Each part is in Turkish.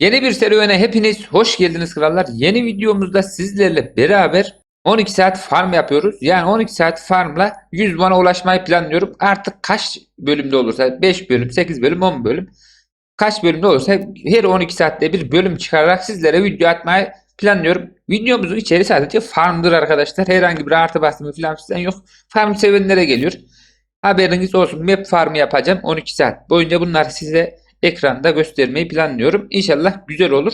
Yeni bir serüvene hepiniz hoş geldiniz krallar. Yeni videomuzda sizlerle beraber 12 saat farm yapıyoruz. Yani 12 saat farmla 100 bana ulaşmayı planlıyorum. Artık kaç bölümde olursa 5 bölüm, 8 bölüm, 10 bölüm kaç bölümde olursa her 12 saatte bir bölüm çıkararak sizlere video atmayı planlıyorum. Videomuzun içeri sadece farmdır arkadaşlar. Herhangi bir artı basımı falan filan yok. Farm sevenlere geliyor. Haberiniz olsun. Map farmı yapacağım 12 saat boyunca bunları size ekranda göstermeyi planlıyorum. İnşallah güzel olur.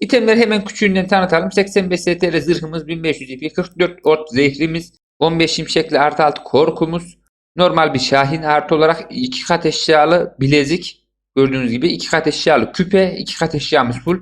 İtemleri hemen küçüğünden tanıtalım. 85 STR zırhımız 1500 IP, 44 ort zehrimiz, 15 şimşekli artı altı korkumuz, normal bir şahin artı olarak 2 kat eşyalı bilezik gördüğünüz gibi 2 kat eşyalı küpe, 2 kat eşyamız full.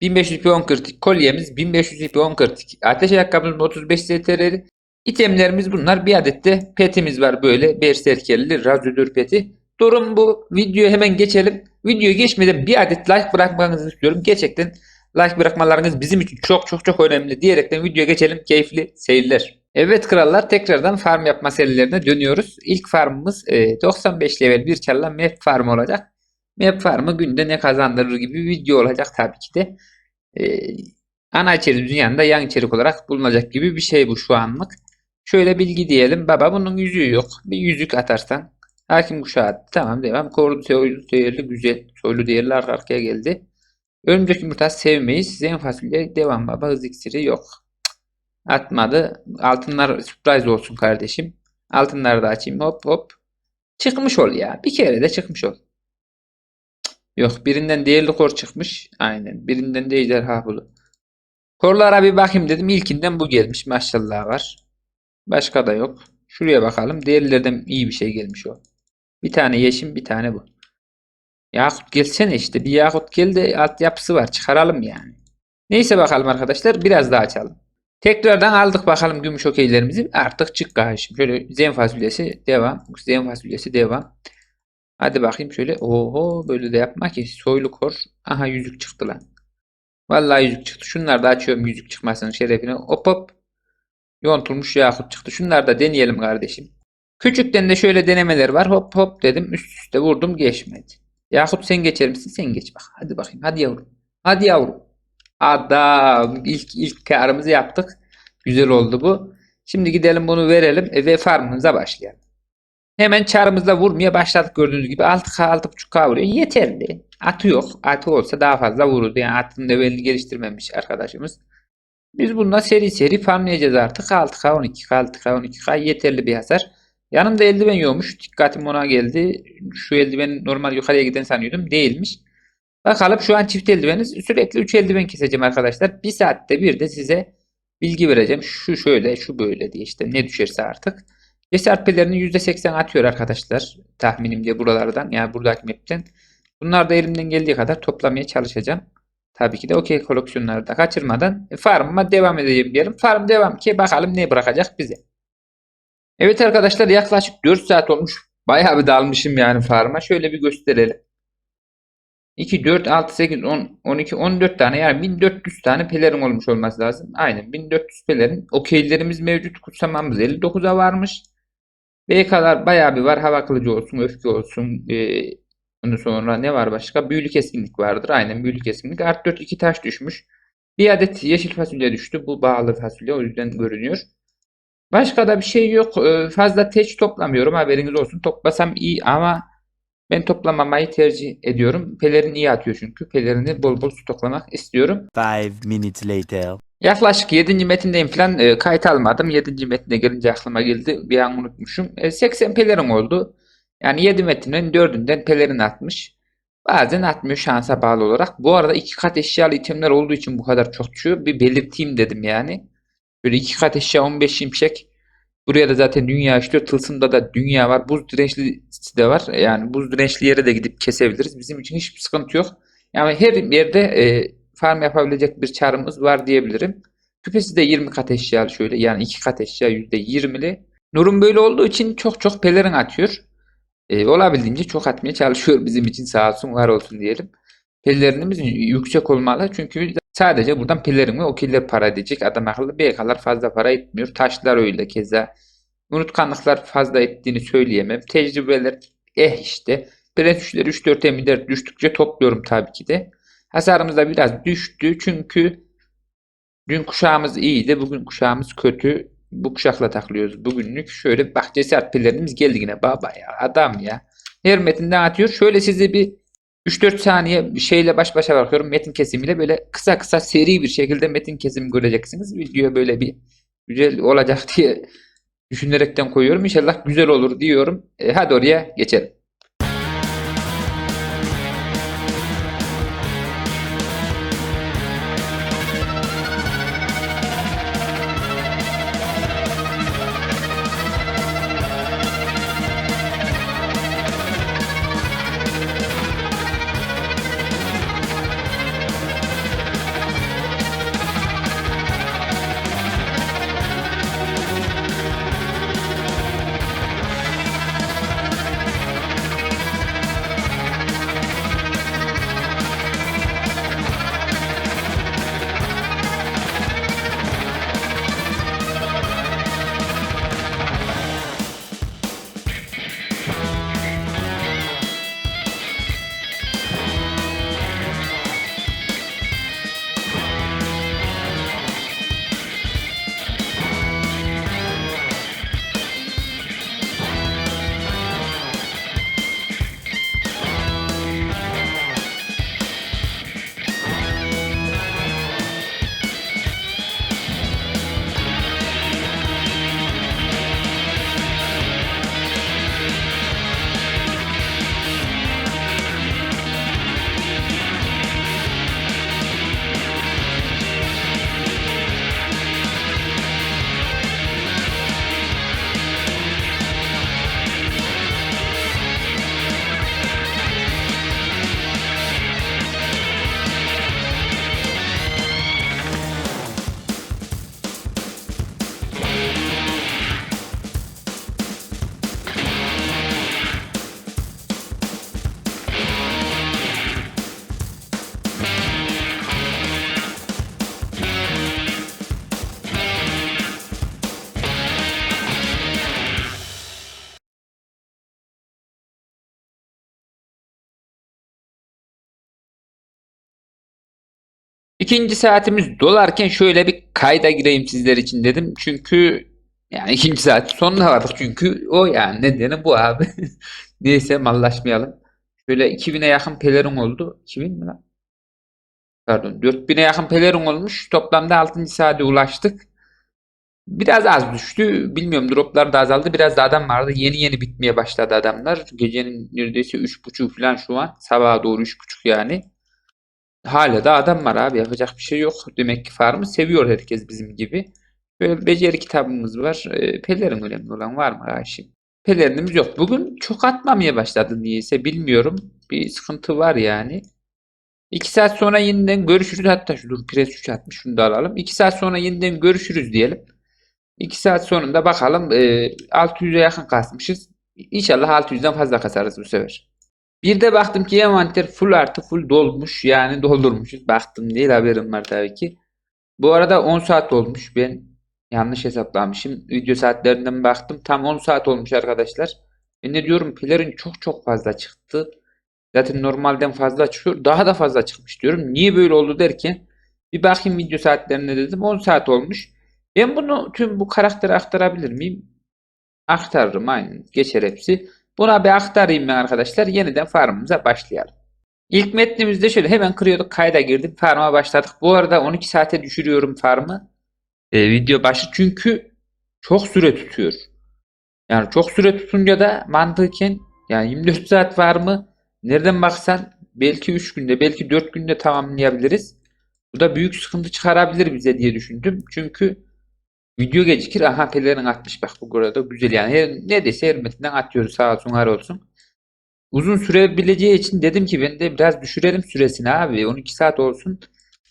1500 IP 10 kritik kolyemiz, 1500 IP 10 kritik ateş ayakkabımız 35 STR'li. İtemlerimiz bunlar. Bir adet de petimiz var böyle. Berserkerli radyodör peti. Durum bu. Videoya hemen geçelim. Videoya geçmeden bir adet like bırakmanızı istiyorum. Gerçekten like bırakmalarınız bizim için çok çok çok önemli diyerekten videoya geçelim. Keyifli seyirler. Evet krallar tekrardan farm yapma serilerine dönüyoruz. İlk farmımız e, 95 level bir çarla map farm olacak. Map farmı günde ne kazandırır gibi video olacak tabii ki de. E, ana içerik dünyanın da yan içerik olarak bulunacak gibi bir şey bu şu anlık. Şöyle bilgi diyelim. Baba bunun yüzüğü yok. Bir yüzük atarsan. Hakim kuşağı. Tamam devam. Kordu soylu değerli güzel. Soylu değerli arka arkaya geldi. Örümcek yumurtası sevmeyiz. Zen fasulye devam baba. Hız iksiri yok. Atmadı. Altınlar sürpriz olsun kardeşim. Altınları da açayım. Hop hop. Çıkmış ol ya. Bir kere de çıkmış ol. Yok birinden değerli kor çıkmış. Aynen. Birinden de ejderha bulu. Korlara bir bakayım dedim. İlkinden bu gelmiş. Maşallah var. Başka da yok. Şuraya bakalım. Değerlerden iyi bir şey gelmiş o. Bir tane yeşim bir tane bu. Yakut gelsene işte. Bir Yakut gel de altyapısı var. Çıkaralım yani. Neyse bakalım arkadaşlar. Biraz daha açalım. Tekrardan aldık bakalım gümüş okeylerimizi. Artık çık kardeşim. Şöyle zen fasulyesi devam. Zen fasulyesi devam. Hadi bakayım şöyle. Oho böyle de yapma ki. Soylu kor. Aha yüzük çıktı lan. Vallahi yüzük çıktı. Şunları da açıyorum yüzük çıkmasının şerefine. Hop hop. Yontulmuş yakut çıktı. Şunları da deneyelim kardeşim. Küçükten de şöyle denemeler var. Hop hop dedim. Üst üste vurdum geçmedi. Yakut sen geçer misin? Sen geç bak. Hadi bakayım. Hadi yavrum. Hadi yavrum. Adam. İlk, ilk karımızı yaptık. Güzel oldu bu. Şimdi gidelim bunu verelim e, ve farmımıza başlayalım. Hemen çarımızla vurmaya başladık gördüğünüz gibi. 6K 6.5K vuruyor. Yeterli. Atı yok. Atı olsa daha fazla vururdu. Yani atın levelini geliştirmemiş arkadaşımız. Biz bununla seri seri farmlayacağız artık. 6K 12K 6K 12K yeterli bir hasar. Yanımda eldiven yokmuş. Dikkatim ona geldi. Şu eldiven normal yukarıya giden sanıyordum. Değilmiş. Bakalım şu an çift eldiveniz. Sürekli 3 eldiven keseceğim arkadaşlar. Bir saatte bir de size bilgi vereceğim. Şu şöyle şu böyle diye işte ne düşerse artık. Cesaret pelerini %80 atıyor arkadaşlar. Tahminimce buralardan yani buradaki map'ten. Bunlar da elimden geldiği kadar toplamaya çalışacağım. Tabii ki de okey koleksiyonları da kaçırmadan farmıma devam edeceğim diyelim. Farm devam ki bakalım ne bırakacak bize. Evet arkadaşlar yaklaşık 4 saat olmuş. Bayağı bir dalmışım yani farma. Şöyle bir gösterelim. 2, 4, 6, 8, 10, 12, 14 tane yani 1400 tane pelerin olmuş olması lazım. Aynen 1400 pelerin. Okeylerimiz mevcut. Kutsamamız 59'a varmış. BK'lar bayağı bir var. Hava kılıcı olsun, öfke olsun. Ee, ondan sonra ne var başka? Büyülü keskinlik vardır. Aynen büyülü keskinlik. Art 4 2 taş düşmüş. Bir adet yeşil fasulye düştü. Bu bağlı fasulye o yüzden görünüyor. Başka da bir şey yok. Ee, fazla teç toplamıyorum. Haberiniz olsun. Toplasam iyi ama ben toplamamayı tercih ediyorum. Pelerin iyi atıyor çünkü. Pelerini bol bol stoklamak istiyorum. Five minutes later. Yaklaşık 7. metindeyim falan e, kayıt almadım. 7. metine gelince aklıma geldi. Bir an unutmuşum. E, 80 pelerin oldu. Yani 7 metinin 4'ünden pelerin atmış. Bazen atmıyor şansa bağlı olarak. Bu arada iki kat eşyalı itemler olduğu için bu kadar çok düşüyor. Bir belirteyim dedim yani. Böyle iki kat eşya 15 şimşek. Buraya da zaten dünya işliyor. Tılsımda da dünya var. Buz dirençlisi de var. Yani buz dirençli yere de gidip kesebiliriz. Bizim için hiçbir sıkıntı yok. Yani her yerde e, farm yapabilecek bir çarımız var diyebilirim. Küpesi de 20 kat eşyalı şöyle. Yani 2 kat eşya %20'li. Nur'un böyle olduğu için çok çok pelerin atıyor. E, olabildiğince çok atmaya çalışıyor bizim için sağ olsun var olsun diyelim. Pelerinimiz yüksek olmalı çünkü sadece buradan pelerin ve okiller para edecek. Adam akıllı BK'lar fazla para etmiyor. Taşlar öyle keza. Unutkanlıklar fazla ettiğini söyleyemem. Tecrübeler eh işte. Prens 3'leri 3-4 emider düştükçe topluyorum tabii ki de. Hasarımız da biraz düştü çünkü dün kuşağımız iyiydi. Bugün kuşağımız kötü. Bu kuşakla takılıyoruz bugünlük. Şöyle bak cesaret pillerimiz geldi yine. Baba ya adam ya. Her metinden atıyor. Şöyle size bir 3-4 saniye şeyle baş başa bakıyorum. Metin kesimiyle böyle kısa kısa seri bir şekilde metin kesimi göreceksiniz. Videoya böyle bir güzel olacak diye düşünerekten koyuyorum. İnşallah güzel olur diyorum. E, hadi oraya geçelim. İkinci saatimiz dolarken şöyle bir kayda gireyim sizler için dedim. Çünkü yani ikinci saat sonuna vardık çünkü o yani nedeni bu abi. Neyse mallaşmayalım. Şöyle 2000'e yakın pelerin oldu. 2000 mi lan? Pardon 4000'e yakın pelerin olmuş. Toplamda 6. saate ulaştık. Biraz az düştü. Bilmiyorum droplar da azaldı. Biraz da adam vardı. Yeni yeni bitmeye başladı adamlar. Gecenin neredeyse 3.30 falan şu an. Sabaha doğru 3.30 yani. Hala da adam var abi. Yapacak bir şey yok. Demek ki farmı seviyor herkes bizim gibi. Böyle beceri kitabımız var. E, pelerin önemli olan var mı Haşim? Pelerinimiz yok. Bugün çok atmamaya başladı niyeyse bilmiyorum. Bir sıkıntı var yani. 2 saat sonra yeniden görüşürüz. Hatta şu dur pres 3 atmış şunu da alalım. 2 saat sonra yeniden görüşürüz diyelim. 2 saat sonunda bakalım e, 600'e yakın kasmışız. İnşallah 600'den fazla kasarız bu sefer. Bir de baktım ki envanter full artı full dolmuş. Yani doldurmuşuz. Baktım değil haberim var tabii ki. Bu arada 10 saat olmuş. Ben yanlış hesaplamışım. Video saatlerinden baktım. Tam 10 saat olmuş arkadaşlar. Ben ne diyorum pelerin çok çok fazla çıktı. Zaten normalden fazla çıkıyor. Daha da fazla çıkmış diyorum. Niye böyle oldu derken bir bakayım video saatlerine dedim. 10 saat olmuş. Ben bunu tüm bu karaktere aktarabilir miyim? Aktarırım aynen. Geçer hepsi. Buna bir aktarayım ben arkadaşlar. Yeniden farmımıza başlayalım. İlk metnimizde şöyle hemen kırıyorduk. Kayda girdim. Farma başladık. Bu arada 12 saate düşürüyorum farmı. Ee, video başı çünkü çok süre tutuyor. Yani çok süre tutunca da mantıken yani 24 saat var mı? Nereden baksan belki 3 günde belki 4 günde tamamlayabiliriz. Bu da büyük sıkıntı çıkarabilir bize diye düşündüm. Çünkü Video gecikir. Aha pelerin atmış bak bu burada güzel yani. Her, neredeyse her metinden atıyoruz sağ olsun var olsun. Uzun sürebileceği için dedim ki ben de biraz düşürelim süresini abi. 12 saat olsun.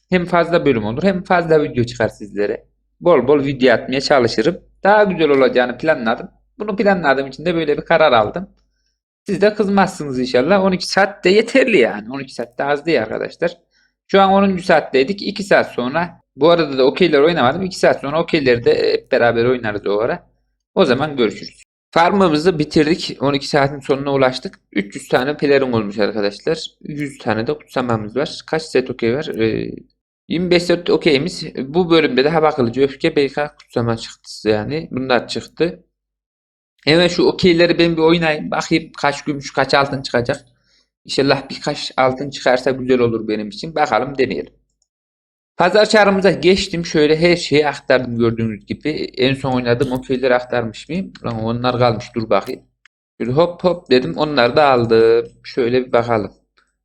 Hem fazla bölüm olur hem fazla video çıkar sizlere. Bol bol video atmaya çalışırım. Daha güzel olacağını planladım. Bunu planladığım için de böyle bir karar aldım. Siz de kızmazsınız inşallah. 12 saat de yeterli yani. 12 saat de az değil arkadaşlar. Şu an 10. saatteydik. 2 saat sonra bu arada da okeyler oynamadım. 2 saat sonra okeyleri de hep beraber oynarız o ara. O zaman görüşürüz. Farmımızı bitirdik. 12 saatin sonuna ulaştık. 300 tane pelerin olmuş arkadaşlar. 100 tane de kutsamamız var. Kaç set okey var? Ee, 25 set okeyimiz. Bu bölümde daha bakılıcı öfke BK kutsama çıktı yani. Bunlar çıktı. Hemen şu okeyleri ben bir oynayayım. Bakayım kaç gümüş kaç altın çıkacak. İnşallah birkaç altın çıkarsa güzel olur benim için. Bakalım deneyelim. Pazar çağrımıza geçtim. Şöyle her şeyi aktardım gördüğünüz gibi. En son oynadığım okeyleri aktarmış mıyım? Lan onlar kalmış dur bakayım. Şöyle hop hop dedim. Onları da aldım. Şöyle bir bakalım.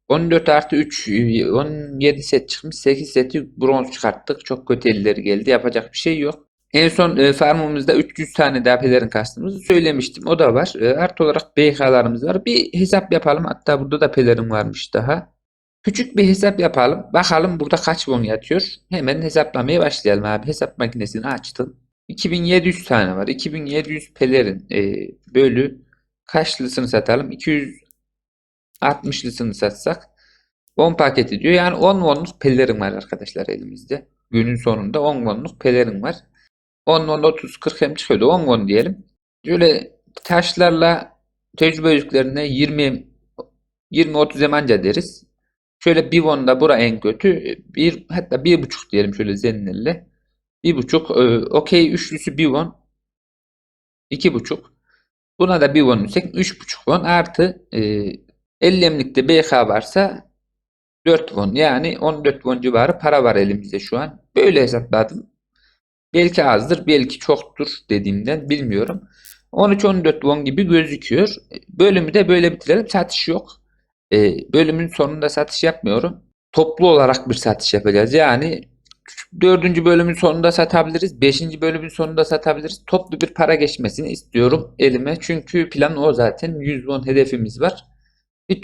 14 artı 3 17 set çıkmış. 8 seti bronz çıkarttık. Çok kötü elleri geldi. Yapacak bir şey yok. En son e, farmımızda 300 tane daha pelerin kastığımızı söylemiştim. O da var. E, artı olarak BK'larımız var. Bir hesap yapalım. Hatta burada da pelerin varmış daha. Küçük bir hesap yapalım. Bakalım burada kaç won yatıyor. Hemen hesaplamaya başlayalım abi. Hesap makinesini açtım. 2700 tane var. 2700 pelerin e, bölü kaçlısını satalım? 260'lısını satsak 10 paketi diyor. Yani 10 wonluk pelerin var arkadaşlar elimizde. Günün sonunda 10 wonluk pelerin var. 10 won 30 40 hem çıkıyordu. 10 won diyelim. Şöyle taşlarla tecrübe yüzüklerine 20 20-30 emanca deriz. Şöyle bir won da bura en kötü. Bir, hatta bir buçuk diyelim şöyle zennelle. Bir buçuk. E, okey üçlüsü bir won. iki buçuk. Buna da bir won yüksek. Üç buçuk won artı e, 50 emlikte BK varsa 4 won. Yani 14 won civarı para var elimizde şu an. Böyle hesapladım. Belki azdır, belki çoktur dediğimden bilmiyorum. 13-14 won gibi gözüküyor. Bölümü de böyle bitirelim. Satış yok. E, bölümün sonunda satış yapmıyorum. Toplu olarak bir satış yapacağız. Yani dördüncü bölümün sonunda satabiliriz. Beşinci bölümün sonunda satabiliriz. Toplu bir para geçmesini istiyorum elime. Çünkü plan o zaten. 100 won hedefimiz var.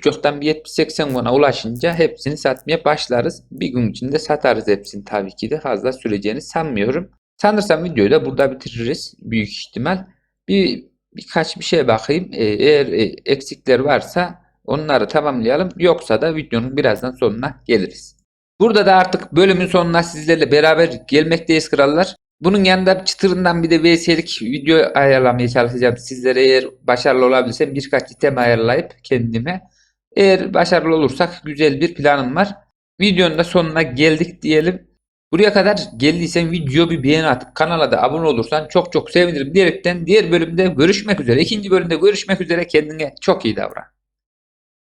Yoktan bir 70-80 won'a ulaşınca hepsini satmaya başlarız. Bir gün içinde satarız hepsini tabii ki de. Fazla süreceğini sanmıyorum. Sanırsam videoyu da burada bitiririz. Büyük ihtimal. Bir birkaç bir şeye bakayım. Ee, eğer e, eksikler varsa onları tamamlayalım. Yoksa da videonun birazdan sonuna geliriz. Burada da artık bölümün sonuna sizlerle beraber gelmekteyiz krallar. Bunun yanında çıtırından bir de VS'lik video ayarlamaya çalışacağım. Sizlere eğer başarılı olabilirsem birkaç item ayarlayıp kendime. Eğer başarılı olursak güzel bir planım var. Videonun da sonuna geldik diyelim. Buraya kadar geldiysen video bir beğeni atıp kanala da abone olursan çok çok sevinirim diyerekten diğer bölümde görüşmek üzere. İkinci bölümde görüşmek üzere. Kendine çok iyi davran.